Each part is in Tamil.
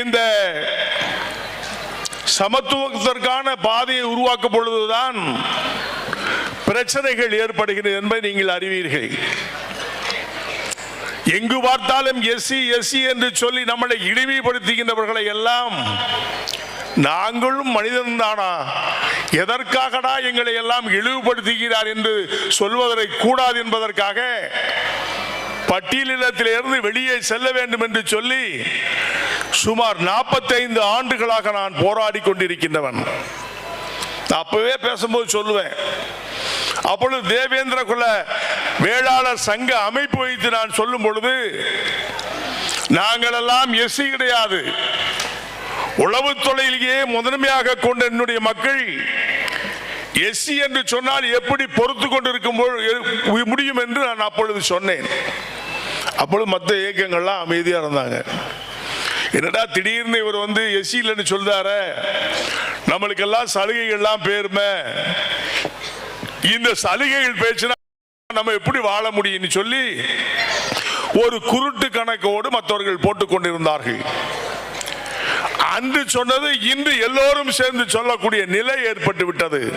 இந்த சமத்துவத்திற்கான பாதையை உருவாக்கும் பொழுதுதான் பிரச்சனைகள் ஏற்படுகிறது என்பதை நீங்கள் அறிவீர்கள். எங்கு பார்த்தாலும் எஸ்சி எஸ்சி என்று சொல்லி நம்மளை இழிவுபடுத்துகின்றவர்களை எல்லாம் நாங்களும் மனிதன் தானா எதற்காகடா எங்களை எல்லாம் இழிவுபடுத்துகிறார் என்று சொல்வதை கூடாது என்பதற்காக பட்டியலிடத்திலிருந்து வெளியே செல்ல வேண்டும் என்று சொல்லி சுமார் 45 ஆண்டுகளாக நான் போராடி கொண்டிருக்கின்றவன். அப்பவே பேசும்போது சொல்லுவேன் அப்பொழுது தேவேந்திர குல வேளாளர் சங்க அமைப்பு வைத்து நான் சொல்லும் பொழுது நாங்கள் எல்லாம் எஸ்சி கிடையாது. உளவு தொழிலேயே முதன்மையாக கொண்ட என்னுடைய மக்கள் எஸ்சி என்று சொன்னால் எப்படி பொறுத்து கொண்டிருக்கும் முடியும் என்று நான் அப்பொழுது சொன்னேன். அப்பொழுது மற்ற இயக்கங்கள்லாம் அமைதியாக இருந்தாங்க. என்னடா திடீர்னு இவர் வந்து எஸ்சி சொல்றார? சொல்றாரு நம்மளுக்கெல்லாம் சலுகைகள்லாம் பேருமே. இந்த சலுகைகள் பேச்சுனா நம்ம எப்படி வாழ முடியும்னு சொல்லி ஒரு குருட்டு கணக்கோடு மற்றவர்கள் போட்டுக் கொண்டிருந்தார்கள். அன்று சொன்னது இன்று எல்லோரும் சேர்ந்து சொல்லக்கூடிய நிலை ஏற்பட்டு விட்டது.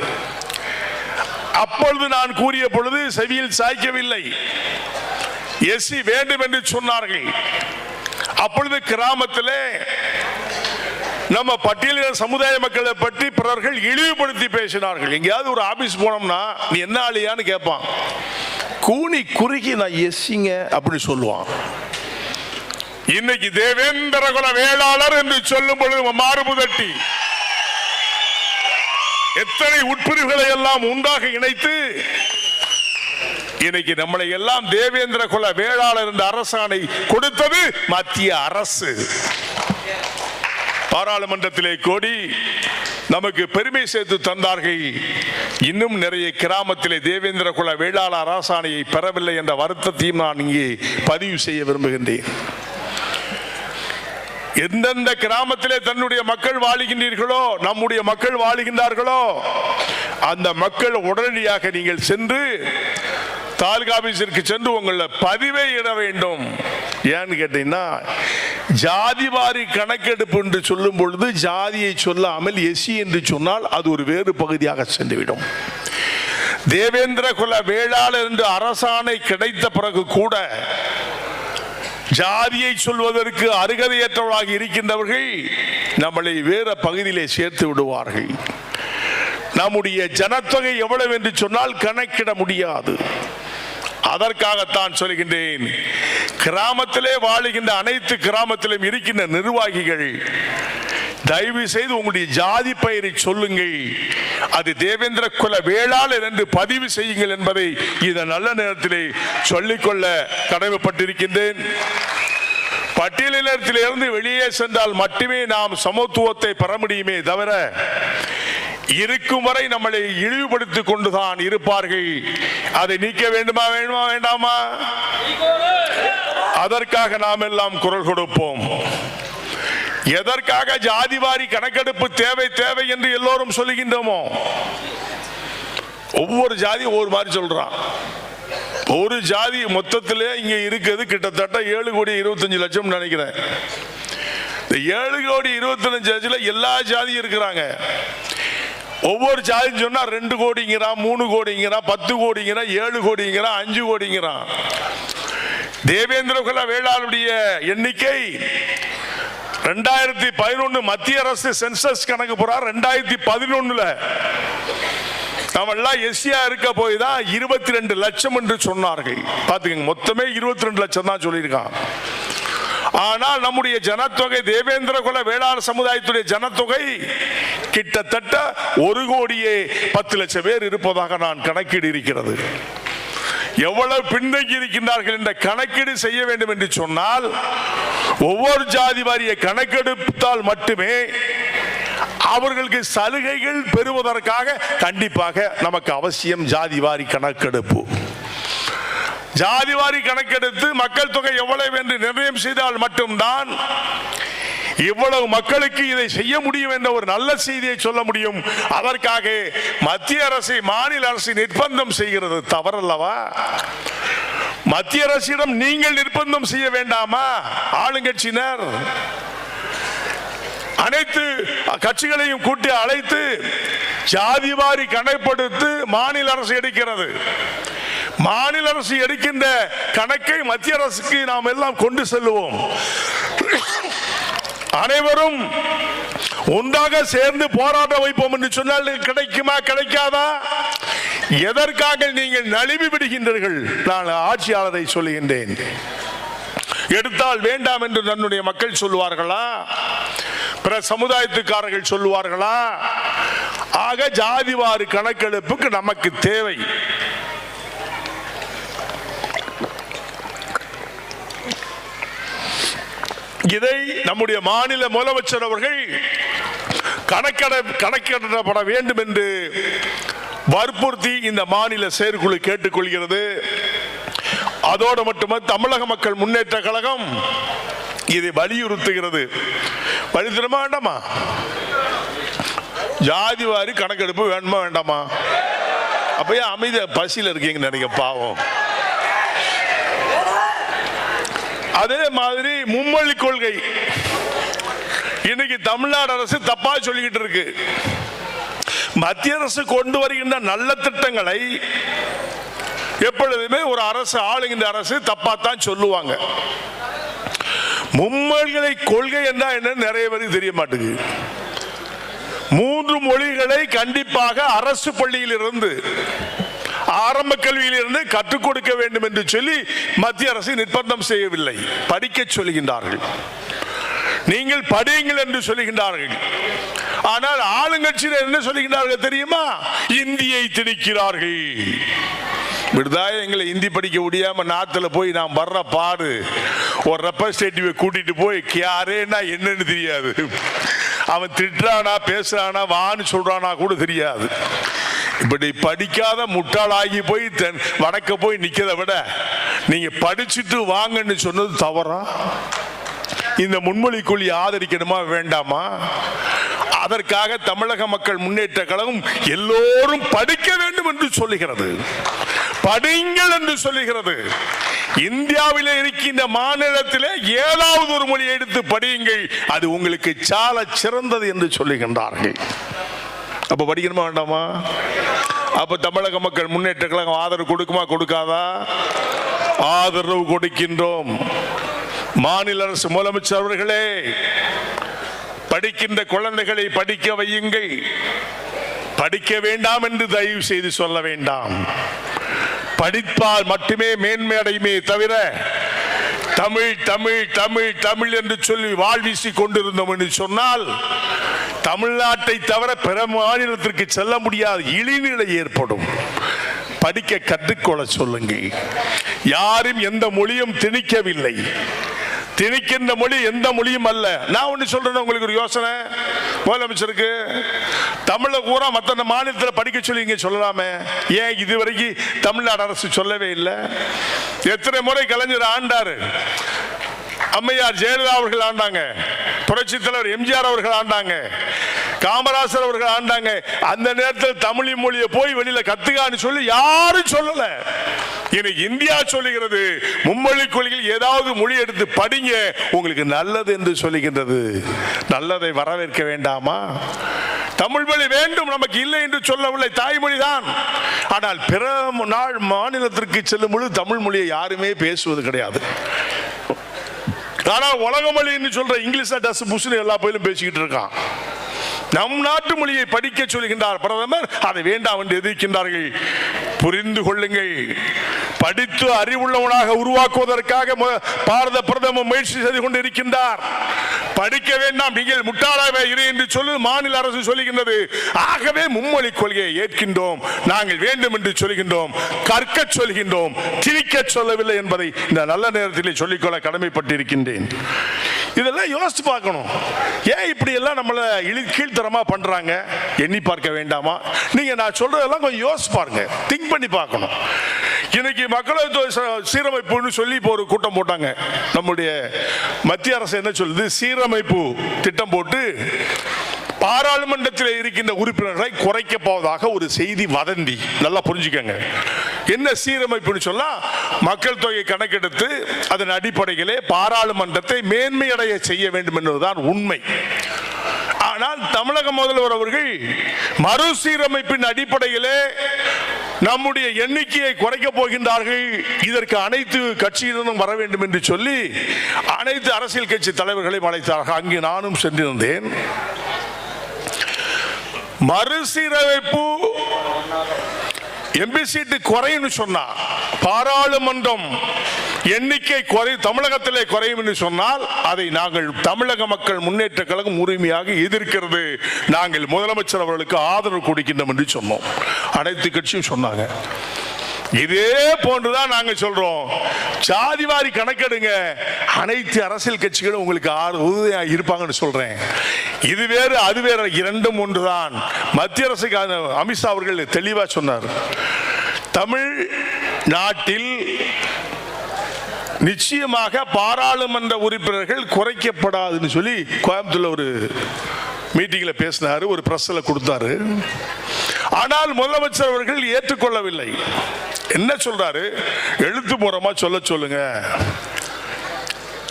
அப்பொழுது நான் கூறிய பொழுது செவியில் சாய்க்கவில்லை. எஸ்சி வேண்டும் என்று சொன்னார்கள். அப்பொழுது கிராமத்தில் நம்ம பட்டியலின சமுதாய மக்களை பற்றி பிறர்கள் இழிவுபடுத்தி பேசினார்கள். எங்கேயாவது ஒரு ஆபீஸ் போனோம்னா நீ என்ன ஆளியான்னு கேட்பான். கூனி குறுகி நான் எஸ்சிங்க அப்படின்னு சொல்லுவான். இன்னைக்கு தேவேந்திர குல வேளாளர் என்று சொல்லும் பொழுது மாறுபுதட்டி. எத்தனை உட்பிரிவுகளை எல்லாம் உண்டாக இணைத்து இன்னைக்கு நம்மளை எல்லாம் தேவேந்திர குல வேளாளர் என்ற அரசாணை கொடுத்தது மத்திய அரசு. பாராளுமன்றத்திலே கோடி நமக்கு பெருமை சேர்த்து தந்தார்கள். இன்னும் நிறைய கிராமத்திலே தேவேந்திர குல வேளாள அரசாணையை பெறவில்லை என்ற வருத்தத்தையும் நான் இங்கே பதிவு செய்ய விரும்புகின்றேன். எந்தெந்த கிராமத்திலே தன்னுடைய மக்கள் வாழுகின்றீர்களோ நம்முடைய மக்கள் வாழுகின்றார்களோ அந்த மக்கள் உடனடியாக நீங்கள் சென்று தாலுகா ஆபீஸிற்கு சென்று உங்களை பதிவை இட வேண்டும். ஏன்னு கேட்டீங்கன்னா ஜாதி வாரி கணக்கெடுப்பு என்று சொல்லும் பொழுது ஜாதியை சொல்லாமல் எஸ்சி என்று சொன்னால் அது ஒரு வேறு பகுதியாக சென்றுவிடும். தேவேந்திர குல வேளாளர் என்று அரசாணை கிடைத்த பிறகு கூட ஜாதியை சொல்வதற்கு அருகதையற்றவர்களாக இருக்கின்றவர்கள் நம்மளை வேற பகுதியிலே சேர்த்து விடுவார்கள். நம்முடைய ஜனத்தொகை எவ்வளவு என்று சொன்னால் கணக்கிட முடியாது. அதற்காகத்தான் சொல்கின்றேன். கிராமத்திலே வாழுகின்ற அனைத்து கிராமத்திலும் இருக்கின்ற நிர்வாகிகள் தயவு செய்து உங்களுடைய ஜாதி பெயரை சொல்லுங்கள். அது தேவேந்திர குல வேளாளர் என்று பதிவு செய்யுங்கள் என்பதை இந்த நல்ல நேரத்திலே சொல்லிக்கொள்ள கடமைப்பட்டிருக்கின்றேன். பட்டியலினத்திலிருந்து வெளியே சென்றால் மட்டுமே நாம் சமத்துவத்தை பெற முடியுமே தவிர இருக்கும் வரை நம்மளை இழிவுபடுத்திக் கொண்டுதான் இருப்பார்கள். அதை நீக்க வேண்டுமா வேண்டுமா வேண்டாமா? அதற்காக நாம் எல்லாம் குரல் கொடுப்போம். எதற்காக ஜாதிவாரி கணக்கெடுப்பு தேவை தேவை என்று எல்லோரும் சொல்லுகின்றோமோ ஒவ்வொரு ஜாதி ஒவ்வொரு மாதிரி சொல்றான். ஒரு ஜாதி மொத்தத்திலே இங்க இருக்குது கிட்டத்தட்ட ஏழு கோடி இருபத்தஞ்சு லட்சம் நினைக்கிறேன். இந்த ஏழு கோடி இருபத்தஞ்சு லட்சத்தில் எல்லா ஜாதியும் இருக்கிறாங்க. ஒவ்வொரு ஜாதின்னு சொன்னா ரெண்டு கோடிங்கிறான் மூணு கோடிங்கிறான் பத்து கோடிங்கிறான் ஏழு கோடிங்கிறான் அஞ்சு கோடிங்கிறான். தேவேந்திர குல வேளாளுடைய எண்ணிக்கை ரெண்டாயிரத்தி பதினொன்று மத்திய அரசு சென்சஸ் கணக்கு போறா ரெண்டாயிரத்தி பதினொன்னுல. நம்ம எல்லாம் எஸ்சியா இருக்க போய் தான் இருபத்தி ரெண்டு லட்சம் என்று சொன்னார்கள். பார்த்துக்கங்க மொத்தமே இருபத்தி ரெண்டு லட்சம் தான் சொல்லியிருக்கான். ஆனால் நம்முடைய ஜனத்தொகை தேவேந்திர குல வேளாண் சமுதாயத்துடைய ஜனத்தொகை கிட்டத்தட்ட ஒரு கோடியே பத்து லட்சம் பேர் இருப்பதாக நான் கணக்கீடு இருக்கிறது. எவ்வளவு பின்தங்கி இருக்கின்றார்கள் என்ற கணக்கீடு செய்ய வேண்டும் என்று சொன்னால் ஒவ்வொரு ஜாதி வாரிய கணக்கெடுத்தால் மட்டுமே அவர்களுக்கு சலுகைகள் பெறுவதற்காக கண்டிப்பாக நமக்கு அவசியம் ஜாதி வாரி கணக்கெடுப்பு. ஜாதிவாரி கணக்கெடுத்து மக்கள் தொகை எவ்வளவு என்று நிர்ணயம் செய்தால் மட்டும்தான் இவ்வளவு மக்களுக்கு இதை செய்ய முடியும் என்ற ஒரு நல்ல செய்தியை சொல்ல முடியும். அதற்காக மத்திய அரசை மாநில அரசு நிர்பந்தம் செய்கிறது. தவறல்லவா? மத்திய அரசிடம் நீங்கள் நிர்பந்தம் செய்ய வேண்டாமா? ஆளுங்கட்சியினர் அனைத்து கட்சிகளையும் கூட்டி அழைத்து ஜாதிவாரி கணக்கெடுத்து மாநில அரசு எடுக்கிறது. மாநில அரசு எடுக்கின்ற கணக்கை மத்திய அரசுக்கு நாம் எல்லாம் கொண்டு செல்லுவோம். அனைவரும் ஒன்றாக சேர்ந்து போராட்டம் வைப்போம் என்று சொன்னால் கிடைக்குமா கிடைக்காதா? எதற்காக நீங்கள் நழுவி விடுகின்றீர்கள்? நான் ஆட்சியாளரை சொல்லுகின்றேன். எடுத்தால் வேண்டாம் என்று தன்னுடைய மக்கள் சொல்லுவார்களா? பிற சமுதாயத்துக்காரர்கள் சொல்லுவார்களா? ஆக ஜாதிவாறு கணக்கெடுப்புக்கு நமக்கு தேவை. இதை நம்முடைய மாநில முதலமைச்சர் அவர்கள் கணக்கெட கணக்கிடப்பட வேண்டும் என்று வற்புறுத்தி இந்த மாநில செயற்குழு கேட்டுக்கொள்கிறது. அதோடு மட்டுமல்ல தமிழக மக்கள் முன்னேற்ற கழகம் இதை வலியுறுத்துகிறது. வலியுறுத்தணுமா வேண்டாமா? ஜாதி வாரி கணக்கெடுப்பு வேணுமா வேண்டாமா? அப்பயே அமைதி பசியில் இருக்கீங்கன்னு நினைக்க பாவம். அதே மாதிரி மும்மொழி கொள்கை. இன்னைக்கு தமிழ்நாடு அரசு தப்பா சொல்லிக்கிட்டு இருக்கு. மத்திய அரசு கொண்டு வருகின்ற நல்ல திட்டங்களை எப்பொழுதுமே ஒரு அரசு ஆளுகின்ற அரசு தப்பாத்தான் சொல்லுவாங்க. மும்மொழிகளை கொள்கை என்றா என்ன நிறைய பேருக்கு தெரிய மாட்டேங்குது மூன்று மொழிகளை கண்டிப்பாக அரசு பள்ளியில் இருந்து ஆரம்ப கல்வியிலிருந்து கற்றுக் கொடுக்க வேண்டும் என்று சொல்லி மத்திய அரசு நிர்பந்தம் செய்யவில்லை. படிக்க சொல்கின்றார்கள். நீங்கள் படியுங்கள் என்று சொல்லுகின்றார்கள் ஆனால் ஆளுங்கட்சியினர் என்ன சொல்லுகின்றார்கள் தெரியுமா? இந்தியை திணிக்கிறார்கள். விடுதாய எங்களை இந்தி படிக்க முடியாம நாத்துல போய் நான் வர்ற பாடு. ஒரு ரெப்ரஸன்டேட்டிவ் கூட்டிட்டு போய் யாரேன்னா என்னன்னு தெரியாது. அவன் திட்டுறானா பேசுறானா வான்னு சொல்றானா கூட தெரியாது. இப்படி படிக்காத முட்டாளாகி போய் தென் வடக்க போய் நிக்கிறத விட நீங்க படிச்சுட்டு வாங்கன்னு சொன்னது தவறா? இந்த முன்மொழிக்குழி ஆதரிக்கணுமா வேண்டாமா? அதற்காக தமிழக மக்கள் முன்னேற்ற கழகம் எல்லோரும் படிக்க வேண்டும் என்று சொல்லுகிறது. படிங்கள் என்று சொல்லுகிறது. இந்தியாவில் இருக்கின்ற மாநிலத்தில் ஏதாவது ஒரு மொழி எடுத்து படியுங்கள். அது உங்களுக்கு சால சிறந்தது என்று சொல்லுகின்றார்கள். அப்ப படிக்கணுமா வேண்டாமா? அப்ப தமிழக மக்கள் முன்னேற்ற கழகம் ஆதரவு கொடுக்குமா கொடுக்காதா? ஆதரவு கொடுக்கின்றோம். மாநில அரசு முதலமைச்சர் அவர்களே படிக்கின்ற குழந்தைகளை படிக்க வையுங்கள். படிக்க வேண்டாம் என்று தயவு செய்து சொல்ல வேண்டாம். படிப்பால் மட்டுமே மேன்மை அடையுமே தவிர தமிழ் தமிழ் தமிழ் தமிழ் என்று சொல்லி வாழ்வீசி கொண்டிருந்தோம் என்று சொன்னால் தமிழ்நாட்டை தவிர பிற மாநிலத்திற்கு செல்ல முடியாத இழிநிலை ஏற்படும். படிக்க கற்றுக்கொள்ள சொல்லுங்கள். யாரும் எந்த மொழியும் திணிக்கவில்லை. திணிக்கின்ற மொழி எந்த மொழியும் அல்ல. நான் ஒன்று சொல்றேன் உங்களுக்கு ஒரு யோசனை? முதலமைச்சருக்கு? தமிழை பூரா மற்ற மாநிலத்தில் படிக்க சொல்லி இங்கே சொல்லலாமே. ஏன் இதுவரைக்கும் தமிழ்நாடு அரசு சொல்லவே இல்லை? எத்தனை முறை கலைஞர் ஆண்டாரு? அம்மையார் ஜெயலலிதா அவர்கள் ஆண்டாங்க. புரட்சி தலைவர் எம்ஜிஆர் அவர்கள் ஆண்டாங்க. காமராசர் அவர்கள் ஆண்டாங்க. அந்த நேரத்தில் தமிழ் மொழியை போய் வெளியில கத்துக்கான்னு சொல்லி யாரும் சொல்லல. இந்தியா சொல்லுகிறது மும்மொழி கொள்கையில் ஏதாவது மொழி எடுத்து படிங்க உங்களுக்கு நல்லது என்று சொல்லுகின்றது. நல்லதை வரவேற்க வேண்டாமா? தமிழ் மொழி வேண்டும் நமக்கு இல்லை என்று சொல்லவில்லை தாய்மொழி தான். ஆனால் பிற நாள் மாநிலத்திற்கு செல்லும் பொழுது தமிழ் மொழியை யாருமே பேசுவது கிடையாது. ஆனால் உலக மொழின்னு சொல்ற இங்கிலீஷ் டஸ் புஷ்னு எல்லா போயிலும் பேசிக்கிட்டு இருக்கான். நம் நாட்டு மொழியை படிக்க சொல்கின்றார் பிரதமர். அதை வேண்டாம் என்று எதிர்க்கின்றார்கள். புரிந்து கொள்ளுங்கள். படித்து அறிவுள்ளவனாக உருவாக்குவதற்காக பாரத பிரதமர் முயற்சி செய்து கொண்டிருக்கின்றார். படிக்க வேண்டாம் நீங்கள் முட்டாளாக இரு என்று சொல்லு மாநில அரசு சொல்லுகின்றது ஆகவே மும்மொழி கொள்கையை ஏற்கின்றோம். நாங்கள் வேண்டும் என்று சொல்கின்றோம். கற்க சொல்கின்றோம். திணிக்க சொல்லவில்லை என்பதை இந்த நல்ல நேரத்தில் சொல்லிக்கொள்ள கடமைப்பட்டிருக்கின்றேன். இதெல்லாம் யோசித்து பார்க்கணும். ஏன் இப்படி எல்லாம் நம்மளை இழி கீழ்த்தரமாக பண்ணுறாங்க எண்ணி பார்க்க வேண்டாமா? நீங்கள் நான் சொல்கிறதெல்லாம் கொஞ்சம் யோசிச்சு பாருங்க. திங்க் பண்ணி பார்க்கணும். இன்னைக்கு மக்களவை சீரமைப்புன்னு சொல்லி இப்போ ஒரு கூட்டம் போட்டாங்க. நம்முடைய மத்திய அரசு என்ன சொல்லுது? சீரமைப்பு திட்டம் போட்டு பாராளுமன்றத்தில் இருக்கின்ற உறுப்பினர்களை குறைக்க போவதாக ஒரு செய்தி வதந்தி. நல்லா புரிஞ்சுக்கங்க. என்ன சீரமைப்புன்னு சொன்னா மக்கள் தொகை கணக்கெடுத்து அதன் அடிப்படையிலே பாராளுமன்றத்தை மேன்மையடைய செய்ய வேண்டும் என்பதுதான் உண்மை. ஆனால் தமிழக முதல்வர் அவர்கள் மறுசீரமைப்பின் அடிப்படையிலே நம்முடைய எண்ணிக்கையை குறைக்க போகின்றார்கள். இதற்கு அனைத்து கட்சியினரும் வர வேண்டும் என்று சொல்லி அனைத்து அரசியல் கட்சி தலைவர்களையும் அழைத்தார்கள். அங்கே நானும் சென்றிருந்தேன். மறுசீரமைப்பு எம்பி சீட்டு குறையும்னு சொன்னா பாராளுமன்றம் எண்ணிக்கை குறை தமிழகத்திலே குறையும் என்று சொன்னால் அதை நாங்கள் தமிழக மக்கள் முன்னேற்ற கழகம் உரிமையாக எதிர்க்கிறது. நாங்கள் முதலமைச்சர் அவர்களுக்கு ஆதரவு கொடுக்கின்றோம் என்று சொன்னோம். அனைத்து கட்சியும் சொன்னாங்க. இதே போன்றுதான் நாங்கள் சொல்றோம். ஜாதிவாரி கணக்கெடுங்க. அனைத்து அரசியல் கட்சிகளும் உங்களுக்கு ஆறு உறுதியா இருப்பாங்கன்னு சொல்றேன். இது வேறு அது வேறு இரண்டும் ஒன்றுதான். மத்திய அரசுக்கு அமித்ஷா அவர்கள் தெளிவா சொன்னார். தமிழ் நாட்டில் நிச்சயமாக பாராளுமன்ற உறுப்பினர்கள் குறைக்கப்படாதுன்னு சொல்லி கோயம்புத்தூர்ல ஒரு மீட்டிங்கில் பேசினாரு ஒரு பிரஸ்ல கொடுத்தாரு. ஆனால் முதலமைச்சர் அவர்கள் ஏற்றுக்கொள்ளவில்லை. என்ன சொல்றாரு? எழுத்து மூலமா சொல்ல சொல்லுங்க.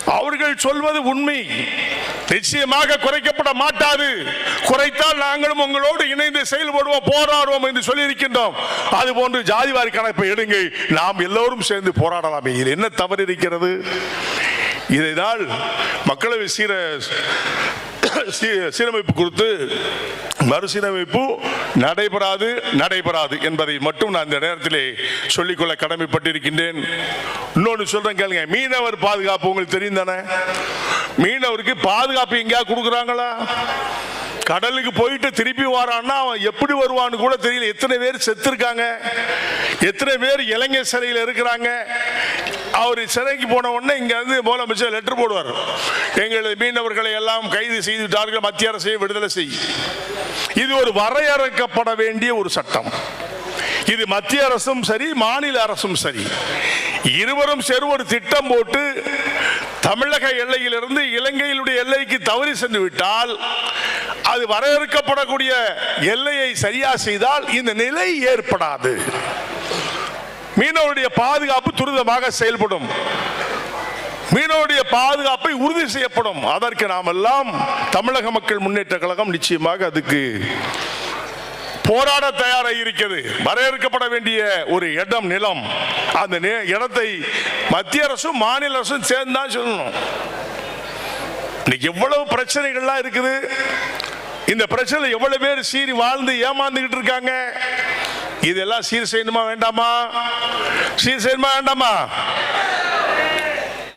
அவர்கள் சொல்வது உண்மை. நிச்சயமாக குறைக்கப்பட மாட்டாது. குறைத்தால் நாங்களும் உங்களோடு இணைந்து செயல்படுவோம் போராடுவோம் என்று சொல்லி இருக்கின்றோம் அது போன்று ஜாதிவாரி கணப்பை எடுங்க. நாம் எல்லோரும் சேர்ந்து போராடலாமே. இதில் என்ன தவறு இருக்கிறது? இதைதான் மக்களவை சீர சீரமைப்பு குறித்து மறுசீரமைப்பு நடைபெறாது நடைபெறாது என்பதை மட்டும் நான் இந்த நேரத்திலே சொல்லிக்கொள்ள கடமைப்பட்டிருக்கின்றேன். இன்னொன்று சொல்றேன் கேளுங்க மீனவர் பாதுகாப்பு உங்களுக்கு தெரியும் தானே? மீனவருக்கு பாதுகாப்பு எங்கேயா கொடுக்குறாங்களா? கடலுக்கு போயிட்டு திருப்பி வரான்னா அவன் எப்படி வருவான்னு கூட தெரியல. எத்தனை பேர் செத்துருக்காங்க. எத்தனை பேர் இளைஞர் சிறையில் இருக்கிறாங்க. அவர் சிறைக்கு போன உடனே இங்கே வந்து முதலமைச்சர் லெட்டர் போடுவார். எங்களது மீனவர்களை எல்லாம் கைது செய்து விட்டார்கள் மத்திய அரசை விடுதலை செய். இது ஒரு வரையறுக்கப்பட வேண்டிய ஒரு சட்டம். இது மத்திய அரசும் சரி மாநில அரசும் சரி. இருவரும் சேர்ந்து ஒரு திட்டம் போட்டு தமிழக எல்லையிலிருந்து இலங்கையினுடைய எல்லைக்கு தவறி சென்று விட்டால் அது வரையறுக்கப்படக்கூடிய எல்லையை சரியா செய்தால் இந்த நிலை ஏற்படாது. மீனவருடைய பாதுகாப்பு துரிதமாக செயல்படும். மீனவருடைய பாதுகாப்பை உறுதி செய்யப்படும். அதற்கு நாம் எல்லாம் தமிழக மக்கள் முன்னேற்ற கழகம் நிச்சயமாக அதுக்கு போராட தயாராக இருக்கிறது. வரையறுக்கப்பட வேண்டிய ஒரு இடம் நிலம் அந்த நே- இடத்தை மத்திய அரசும் மாநில அரசும் சேர்ந்து தான் சொல்லணும். இன்னைக்கு எவ்வளவு பிரச்சனைகள்லாம் இருக்குது. இந்த பிரச்சனை எவ்வளவு பேர் சீரி வாழ்ந்து ஏமாந்துகிட்டு இருக்காங்க? இதெல்லாம் சீர் செய்யணுமா வேண்டாமா? சீர் செய்யணுமா வேண்டாமா?